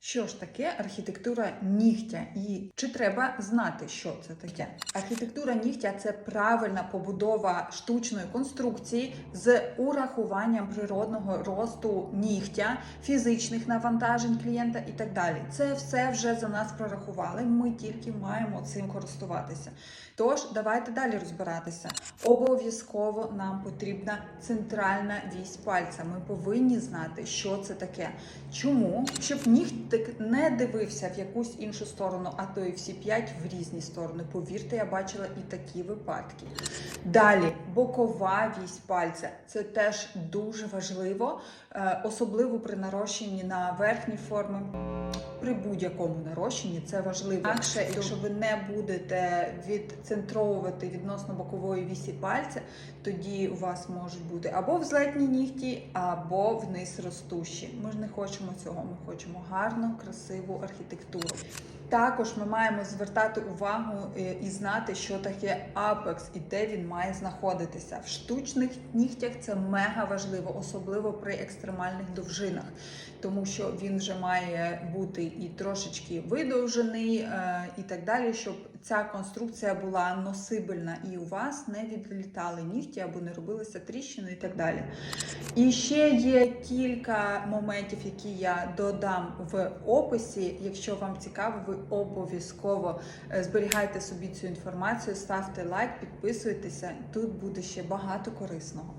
Що ж таке архітектура нігтя і чи треба знати, що це таке? Архітектура нігтя це правильна побудова штучної конструкції з урахуванням природного росту нігтя, фізичних навантажень клієнта і так далі. Це все вже за нас прорахували. Ми тільки маємо цим користуватися. Тож давайте далі розбиратися. Обов'язково нам потрібна центральна вісь пальця. Ми повинні знати, що це таке. Чому? Щоб нігтик не дивився в якусь іншу сторону, а то і всі п'ять в різні сторони. Повірте, я бачила і такі випадки. Далі бокова вісь пальця. Це теж дуже важливо, е, особливо при нарощенні на верхні форми. При будь-якому нарощенні це важливо. Інакше, якщо ви не будете відцентровувати відносно бокової вісі пальця, тоді у вас можуть бути або взлетні нігті, або вниз ростущі. Ми ж не хочемо цього. Ми хочемо гарну, красиву архітектуру. Також ми маємо звертати увагу е, і знати, що таке апекс і де він має знаходитися. В штучних нігтях це мега важливо, особливо при екстремальних довжинах, тому що він вже має бути і трошечки видовжений, е, і так далі, щоб ця конструкція була носибельна і у вас не відлітали нігті або не робилися тріщини і так далі. І ще є кілька моментів, які я додам в описі. Якщо вам цікаво, ви обов'язково е, зберігайте собі цю інформацію, ставте лайк, підписуйтеся. Тут буде ще багато корисного.